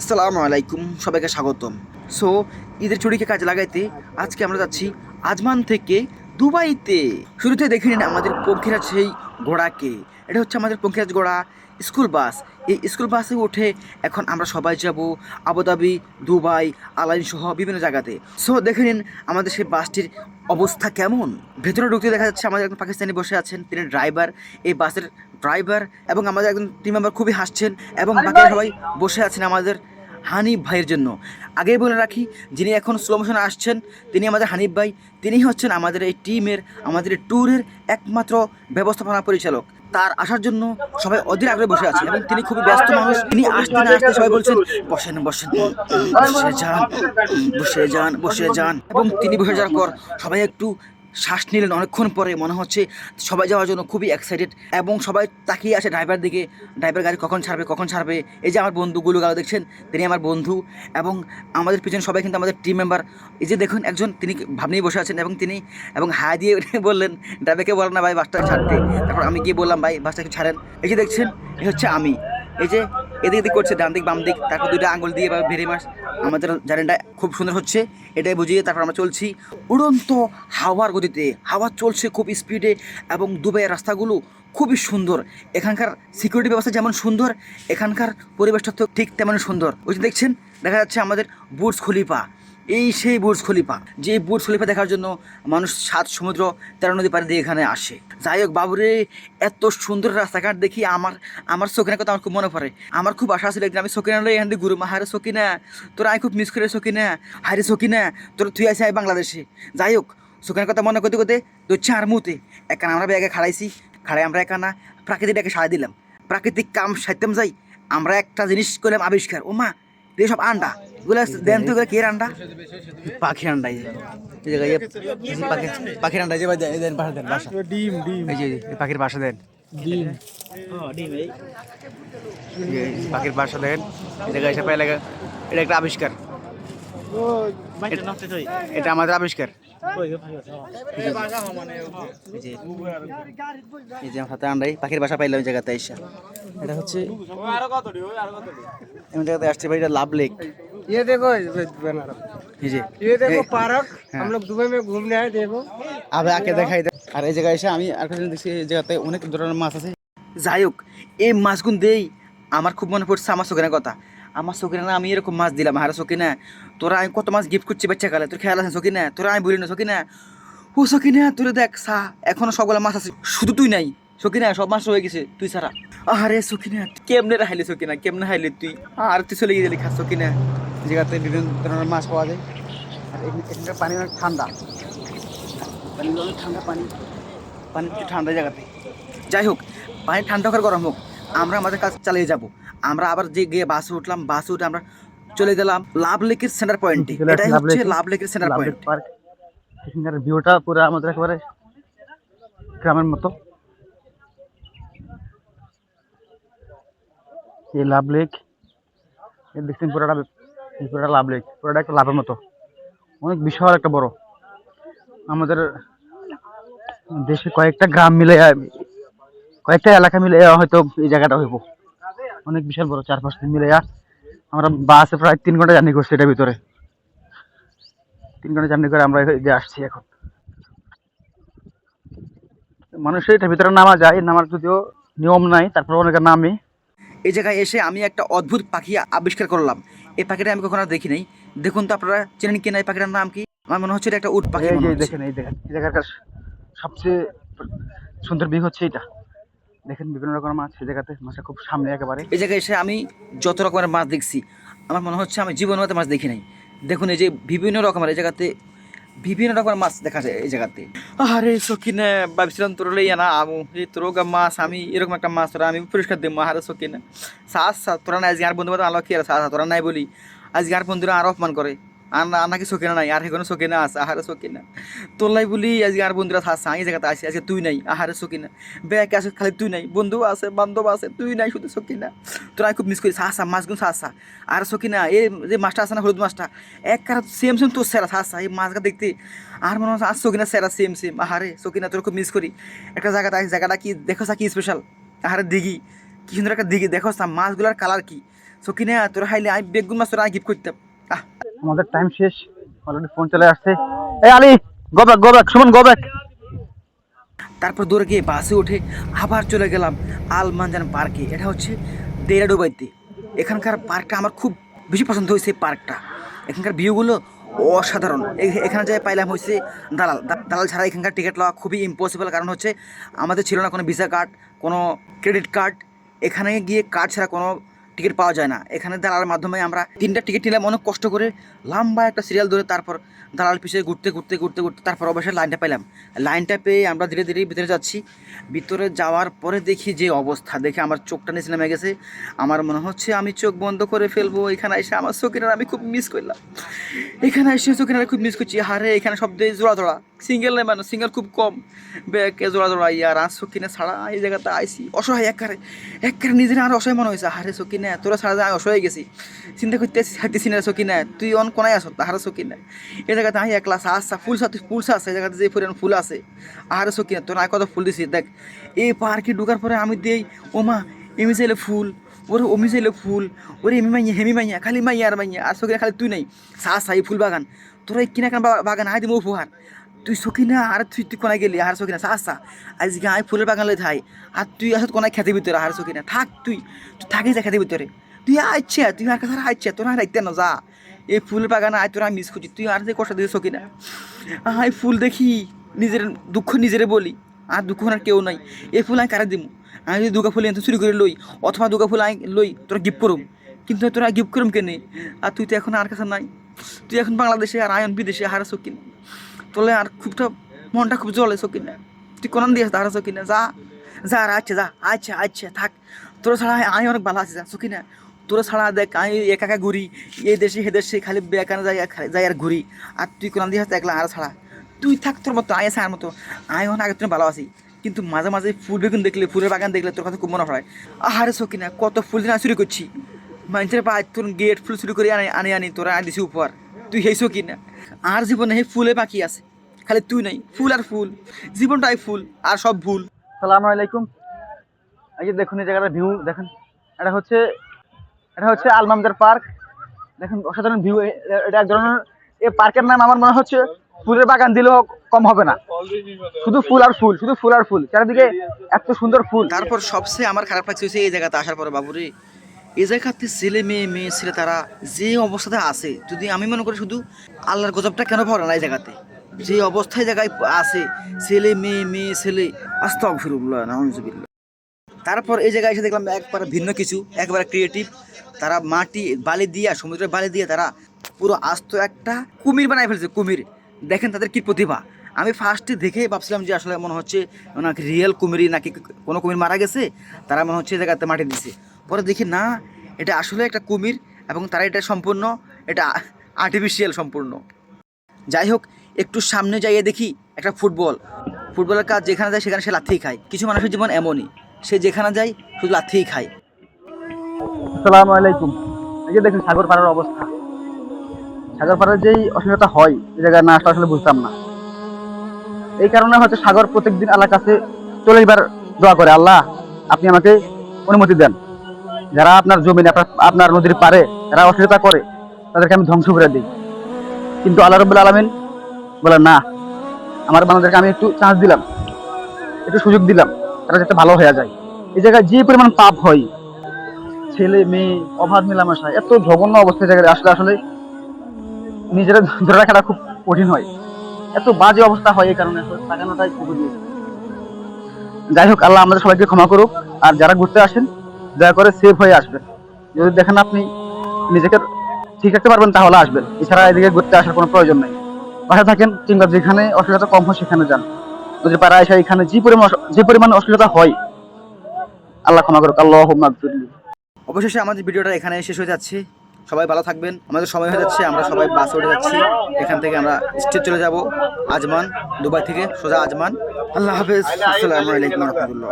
আসসালামু আলাইকুম, সবাইকে স্বাগতম। সো ঈদের ছুটিকে কাজে লাগাইতে আজকে আমরা যাচ্ছি আজমান থেকে দুবাইতে। শুরুতে দেখে নিন আমাদের পক্ষীরা সেই ঘোড়াকে এটা হচ্ছে আমাদের পঙ্খিরাজ ঘোড়া স্কুল বাস। এই স্কুল বাসে উঠে এখন আমরা সবাই যাব আবুধাবি দুবাই আলাইন সহ বিভিন্ন জায়গাতে। সো দেখে নিন আমাদের সেই বাসটির অবস্থা কেমন? ভেতরে ঢুকতে দেখা যাচ্ছে আমাদের একজন পাকিস্তানি বসে আছেন তিনি ড্রাইভার এই বাসের ড্রাইভার এবং আমাদের একজন টিম মেম্বার খুবই হাসছেন এবং বাকি সবাই বসে আছেন আমাদের হানিফ ভাইয়ের জন্য। আগেই বলে রাখি, যিনি এখন স্লো মোশনে আসছেন, তিনি আমাদের হানিফ ভাই, তিনি হচ্ছেন আমাদের এই টিমের, আমাদের ট্যুরের একমাত্র ব্যবস্থাপনা পরিচালক। তার আসার জন্য সবাই অধীর আগ্রহে বসে আছে এবং তিনি খুবই ব্যস্ত মানুষ। তিনি আসতে না আসতে সবাই বলছেন, বসেন বসেন, বসে যান বসে যান বসে যান। এবং তিনি বসে যাওয়ার পর সবাই একটু শ্বাস নিলেন অনেকক্ষণ পরে। মনে হচ্ছে সবাই যাওয়ার জন্য খুবই এক্সাইটেড এবং সবাই তাকিয়ে আসে ড্রাইভার দিকে। ড্রাইভার গাড়ি কখন ছাড়বে কখন ছাড়বে? এই যে আমার বন্ধু গুলুগালো দেখছেন, তিনি আমার বন্ধু এবং আমাদের পিছনে সবাই কিন্তু আমাদের টিম মেম্বার এই যে দেখুন একজন, তিনি ভাব নিয়ে বসে আছেন এবং তিনি এবং হাই দিয়ে বললেন ড্রাইভারকে বলেন না ভাই বাসটা ছাড়তে। তারপর আমি গিয়ে বললাম, ভাই, বাসটা একটু ছাড়েন। এই যে দেখছেন এই হচ্ছে আমি। এই যে এদিক এদিক করছে ডান দিক বাম দিক তারপর দুইটা আঙুল দিয়ে বা ভেরি মাস আমাদের জার্নিটা খুব সুন্দর হচ্ছে, এটাই বুঝিয়ে তারপর আমরা চলছি উড়ন্ত হাওয়ার গতিতে। হাওয়া চলছে খুব স্পিডে এবং দুবাইয়ের রাস্তাগুলো খুবই সুন্দর। এখানকার সিকিউরিটি ব্যবস্থা যেমন সুন্দর, এখানকার পরিবেশটা তো ঠিক তেমন সুন্দর। ওই যে দেখছেন, দেখা যাচ্ছে আমাদের বুটস খলিফা। এই সেই বুর্জ খলিফা, যে বুর্জ খলিফা দেখার জন্য মানুষ সাত সমুদ্র তেরো নদী পাড়ি দিয়ে এখানে আসে। যাই হোক বাবুরে, এত সুন্দর রাস্তাঘাট দেখি আমার আমার সকিনার কথা আমার খুব মনে পড়ে। আমার খুব আশা ছিল একদিন আমি সকিনা লই এখান দিয়ে ঘুরবো। হারে সকিনা তোরা আমি খুব মিস করে সকিনা হারে সকিনা তোর তুই আসি বাংলাদেশে। যাই হোক সকিনার কথা মনে করতে করতে দচ্ছে আর মুতে একানা আমরা ব্যাগে খাড়াইছি, খাড়াই আমরা একানা প্রাকৃতিকটাকে সাড়া দিলাম। প্রাকৃতিক কাম সাইতাম যাই, আমরা একটা জিনিস করলাম আবিষ্কার। ও মা এই সব আন্ডা। এগুলো দেন তুই কে আন্ডা পাখি আন্ডা এই জায়গায় পাখি পাখির আন্ডা এই যে দেন- বাসা দেন বাসা। ডিম ডিম। এই যে পাখির বাসা দেন। ডিম। পাখির বাসা দেন। এই জায়গায় এসে পাইলে এটা একটা আবিষ্কার। এটা আমাদের আবিষ্কার। এই যে এই যে আমার হাতে আন্ডাই পাখির বাসা পাইলাম ওই জায়গাতে এসে এটা হচ্ছে আরো কত দিও আরো কত দিও এমন জায়গাতে আসছে ভাই এটা লাভ লেক ये देखो बनारस এই যে ये देखो এই- पार्क हाँ। हम लोग दुबई में घूमने आए देखो আবে আকে দেখাই দে আর এই জায়গায় এসে আমি আর একটা জিনিস দেখছি এই জায়গাতে অনেক ধরনের মাছ আছে যাই হোক এই মাছগুন দেই আমার খুব মনে পড়ছে আমার চোখের কথা আমার চোখের না, আমি এরকম মাছ দিলাম। হারে সকিনা তোরা আমি কত মাছ গিফট করছি বাচ্চা কালে, তোর খেয়াল আছে সকিনা তোরা আমি বলি না সকিনা ও সকিনা তোরে দেখ, সা, এখনও সবগুলো মাছ আছে। শুধু তুই নাই সকিনা সব মাছ রয়ে গেছে, তুই ছাড়া। আরে সকিনা কেমনে হাইলি সকিনা কেমনে হাইলি তুই? আর তুই চলে গেলি খা সকিনা জায়গাতে বিভিন্ন ধরনের মাছ পাওয়া যায়। আর এখানে- এখানকার পানি অনেক ঠান্ডা। পানি অনেক ঠান্ডা পানি। পানি একটু ঠান্ডা জায়গাতে। যাই হোক, পানি ঠান্ডা হোক গরম হোক, আমরা আমাদের কাজ চালিয়ে যাব। আমরা আবার যে গিয়ে বাসে উঠলাম বাসে উঠে আমরা চলে গেলাম লাভ লেকের সেন্টার পয়েন্টে এটাই হচ্ছে। লাভ লেকের সেন্টার পয়েন্ট এখানকার ভিউটা পুরো আমাদের একেবারে গ্রামের মতো। এই লাভ লেক এই দেখছেন পুরোটা পুরোটা লাভ লেক পুরোটা একটা লাভের মতো। অনেক বিশাল একটা বড়। আমাদের দেশে কয়েকটা গ্রাম মিলে কয়েকটা এলাকা মিলে হয়তো এই জায়গাটা হইব। অনেক বিশাল বড় চার পাঁচ দিন মিলে আমরা বাসে প্রায় তিন ঘণ্টা জার্নি করছি এটার ভিতরে। তিন ঘণ্টা জার্নি করে আমরা এই যে আসছি এখন। মানুষের এটার ভিতরে নামা যায় নামার যদিও নিয়ম নাই তারপর অনেকে নামে। এই জায়গায় এসে আমি একটা অদ্ভুত পাখি আবিষ্কার করলাম। এই পাখিটা আমি কখনো দেখি নাই। দেখুন তো আপনারা চেনেন কিনা এই পাখিটার নাম কি? আমার মনে হচ্ছে এটা একটা উট পাখি। দেখেন এই দেখেন এই জায়গাটার সবচেয়ে সুন্দর দিক হচ্ছে এটা। দেখেন বিভিন্ন রকমের মাছ এই জায়গাতে মাছটা খুব সামনে একেবারে। এই জায়গায় এসে আমি যত রকমের মাছ দেখছি, আমার মনে হচ্ছে আমি জীবন মাছ দেখি নাই। দেখুন এই যে বিভিন্ন রকমের এই জায়গাতে, বিভিন্ন রকমের মাছ দেখা যায় এই জায়গাতে। আরে সকিনা ভাবছিলাম তোর লইয়া না আমু, এই তোর মাছ, আমি এরকম একটা মাছ তোরা, আমি পরিষ্কার দেবো, আরে সকিনা সাস সা তোরা নাই আজকে আর বন্ধু বান্ধব আলো কি আর সাস, তোরা নাই বলি। আজকে আর বন্ধুরা আর অপমান করে। আর না আর নাকি সকিনা নাই, আর এখানে সকিনা আছে, আহারে সকিনা না তোলাই বলি আজকে আর বন্ধুরা থাকছে আমি এই জায়গাতে আসি আজকে তুই নাই আহারে সকিনা ব্যাগ আছে, খালি তুই নাই বন্ধু আছে বান্ধব আছে, তুই নাই, শুধু সকিনা তোরা আমি খুব মিস করি সাহসা মাছগুলো সাহসা আর সকিনা এই যে মাছটা আছে না, হলুদ মাছটা, এক কার সেম সেম তোর সেরা সাহসা এই মাছটা দেখতে আর মনে হচ্ছে আর সকিনা সেরা সেম সেম আহারে সকিনা তোর খুব মিস করি একটা জায়গাটা জায়গাটা কি দেখো কি স্পেশাল আহারে দিঘি, কি সুন্দর একটা দিঘি দেখো না মাছগুলোর কালার কি? সকিনা তোরা হাইলে আমি বেগুন মাছ তোরা গিফট করতাম আহ। আমাদের টাইম শেষ। অলরেডি ফোন চলে আসছে। এই Ali go back go back Suman go back তারপর দূরে গিয়ে বাসে উঠে আবার চলে গেলাম আলমানজান পার্কে। এটা হচ্ছে দেরাডুবাইতে এখানকার পার্কটা আমার খুব বেশি পছন্দ হয়েছে পার্কটা। এখানকার ভিউগুলো অসাধারণ। এখানে যাই পাইলাম হয়েছে দালাল। দালাল ছাড়া এখানকার টিকিট লওয়া খুবই ইম্পসিবল কারণ হচ্ছে আমাদের ছিল না কোনো ভিসা কার্ড কোনো ক্রেডিট কার্ড এখানে গিয়ে কার্ড ছাড়া কোনো টিকিট পাওয়া যায় না। এখানে দালালের মাধ্যমে আমরা তিনটা টিকিট নিলাম, অনেক কষ্ট করে লম্বা একটা সিরিয়াল ধরে তারপর দালাল পিছিয়ে ঘুরতে ঘুরতে ঘুরতে ঘুরতে তারপর অবশ্যই লাইনটা পেলাম লাইনটা পেয়ে আমরা ধীরে ধীরে ভিতরে যাচ্ছি। ভিতরে যাওয়ার পরে দেখি যে অবস্থা। দেখে আমার চোখটা নিচে নেমে গেছে। আমার মনে হচ্ছে আমি চোখ বন্ধ করে ফেলব। এখানে এসে আমার চোখের আমি খুব মিস করলাম। এখানে এসে চোখের খুব মিস করছি। হারে এখানে সব দিয়ে জোড়া জোড়া। সিঙ্গেল নেই মানে সিঙ্গেল খুব কম। ব্যাকে জোড়া জোড়া। ইয়ার আর সকিনে ছাড়া এই জায়গাতে আইসি। অসহায় একবারে একবারে নিজের আর অসহায় মনে হয়েছে। হারে সকিনে তোরা ছাড়া যায় আমি অসহায় গেছি। চিন্তা করতে হাঁটতেছি না সকিনে তুই অন কোনায় আসো হারে সকিনে এই জায়গাতে আমি একলা আসা ফুল সাথে ফুল আছে, এই জায়গাতে যে পরিমাণ ফুল আছে আরে সকিনে তোর আর কত ফুল দিছি, দেখ। এই পার্কে ঢুকার পরে আমি দেই ওমা এমি চাইলে ফুল, ওরে অমি চাইলে ফুল, ওরে এমি মাইয়া, হেমি মাইয়া, খালি মাইয়া আর মাইয়া, আর সকিনে খালি তুই নাই। সা সাই ফুল বাগান। তোরা কিনা কেন বাগান আই দিব উপহার। তুই সকিনা আর তুই তুই কোনায় গেলি? আর সকিনা সা সা আজকে আমি ফুলের বাগান থাই আর তুই আসত কোনায় খেতে ভিতরে? আর সকিনা থাক তুই। তুই থাকি যা খেতে ভিতরে। তুই আইছে তুই আর কাছে আইছে তোরা রাখতে না যা এই ফুল বাগানে আয় তোরা মিস করছি তুই আর যে কষ্ট দিয়ে সকিনা আই ফুল দেখি নিজের দুঃখ নিজেরে বলি। আর দুঃখ আর কেউ নাই। এই ফুল আমি কারে দিব আমি যদি দুর্গা ফুল এনে চুরি করে লই অথবা দুর্গা ফুল আমি লই তোরা গিফট করুম কিন্তু তোরা গিফট করুম কেনে? আর তুই তো এখন আর কাছে নাই। তুই এখন বাংলাদেশে আর আয়ন বিদেশে হারা সকিন তোলে আর খুবটা মনটা খুব জ্বলে সকিন তুই কোন দিয়েছ হারা সকিন যা যা আর আচ্ছা যা আচ্ছা আচ্ছা থাক। তোরা ছাড়া আমি অনেক ভালো আছি, যা সকিনা তোরা ছাড়া দেখ, আমি একা একা ঘুরি। এই দেশে হে দেশে খালি বেকানে যাই যাই আর ঘুরি। আর তুই কোন দিয়ে একলা আর ছাড়া। তুই থাক তোর মতো, আয় আছে আর মতো। আমি অনেক আগের থেকে ভালো আছি। কিন্তু মাঝে মাঝে ফুল বেগুন দেখলে, ফুলের বাগান দেখলে তোর কথা খুব মনে হয়। আহারে সকিনা কত ফুল দিন চুরি করছি। মানুষের পা তোর গেট ফুল চুরি করে আনি আনি আনি, তোরা দিছি উপহার তুই হেসো কিনা আর জীবনে সেই ফুলে বাকি আছে। খালি তুই নাই ফুল আর ফুল। জীবনটাই ফুল আর সব ভুল। সালাম আলাইকুম। এই যে দেখুন এই জায়গাটার ভিউ দেখেন। এটা হচ্ছে এটা হচ্ছে আলমামদার পার্ক। দেখুন অসাধারণ ভিউ এটা এক ধরনের এই পার্কের নাম আমার মনে হচ্ছে ফুলের বাগান দিলেও কম হবে না। শুধু ফুল আর ফুল শুধু ফুল আর ফুল। চারিদিকে এত সুন্দর ফুল। তারপর সবচেয়ে আমার খারাপ লাগছে হচ্ছে এই জায়গাতে আসার পরে বাবুরে। এই জায়গাতে ছেলে মেয়ে মেয়ে ছেলে তারা যে অবস্থাতে আছে যদি আমি মনে করি শুধু আল্লাহর গজবটা কেন পড়ে না এই জায়গাতে? যে অবস্থায় জায়গায় আছে, ছেলে, মেয়ে মেয়ে, ছেলে আস্তাক ফিরুল্লাহ তারপর এই জায়গায় এসে দেখলাম একবার ভিন্ন কিছু, একবার ক্রিয়েটিভ তারা মাটি, বালি দিয়ে, সমুদ্রের বালি দিয়ে তারা পুরো আস্ত একটা কুমির বানায় ফেলছে, কুমির। দেখেন তাদের কি প্রতিভা। আমি ফার্স্টে দেখে ভাবছিলাম যে আসলে মনে হচ্ছে নাকি রিয়েল কুমিরই নাকি কোনো কুমির মারা গেছে, তারা মনে হচ্ছে জায়গাতে মাটি দিছে। পরে দেখি না, এটা আসলে একটা কুমির এবং তারা এটা সম্পূর্ণ, এটা আর্টিফিশিয়াল সম্পূর্ণ। যাই হোক একটু সামনে যাইয়ে দেখি একটা ফুটবল। ফুটবলের কাজ যেখানে যায় সেখানে সে লাথিই খায়। কিছু মানুষের জীবন এমনই। সে যেখানে যায় শুধু লাথিই খায়। আসসালামু আলাইকুম। এই যে দেখুন সাগর পাড়ার অবস্থা। সাগর পাড়ার যেই অসুবিধা হয় এই জায়গায় না আসলে আসলে বুঝতাম না। এই কারণে হয়তো সাগর প্রত্যেকদিন আল্লাহর কাছে চলে এবার দোয়া করে, আল্লাহ, আপনি আমাকে অনুমতি দেন। যারা আপনার জমিন আপনার আপনার নদীর পারে যারা অসুবিধা করে, তাদেরকে আমি ধ্বংস করে দিই। কিন্তু আল্লাহ রবুল্লা আলমিন বলেন না, আমার বাংলাদেশকে আমি একটু চান্স দিলাম, একটু সুযোগ দিলাম, তারা যাতে ভালো হয়ে যায়। এই জায়গায় যে পরিমাণ পাপ হয়, ছেলে, মেয়ে, অভাব মেলামেশা, এত জঘন্য অবস্থায় জায়গায় আসলে আসলে নিজেরা ধরে রাখাটা খুব কঠিন হয়। এত বাজে অবস্থা হয় এই কারণে তাকানোটাই খুব যাই হোক, আল্লাহ আমাদের সবাইকে ক্ষমা করুক, আর যারা ঘুরতে আসেন, দয়া করে সেফ হয়ে আসবেন। যদি দেখেন আপনি নিজেকে ঠিক রাখতে পারবেন, তাহলে আসবেন। এছাড়া এদিকে ঘুরতে আসার কোনো প্রয়োজন নেই। বাসায় থাকেন কিংবা যেখানে অসুবিধা কম হয় সেখানে যান। যদি পাড়া এসে এখানে যে পরিমাণ যে পরিমাণ অসুবিধা হয়, আল্লাহ ক্ষমা করুক আল্লাহ অবশেষে আমাদের ভিডিওটা এখানে শেষ হয়ে যাচ্ছে। সবাই ভালো থাকবেন। আমাদের সময় হয়ে যাচ্ছে, আমরা সবাই বাসে উঠে যাচ্ছি। এখান থেকে আমরা স্টেট চলে যাব, আজমান, দুবাই থেকে সোজা আজমান। আল্লাহ হাফেজ, আসসালামু আলাইকুম রহমতুল্লাহ।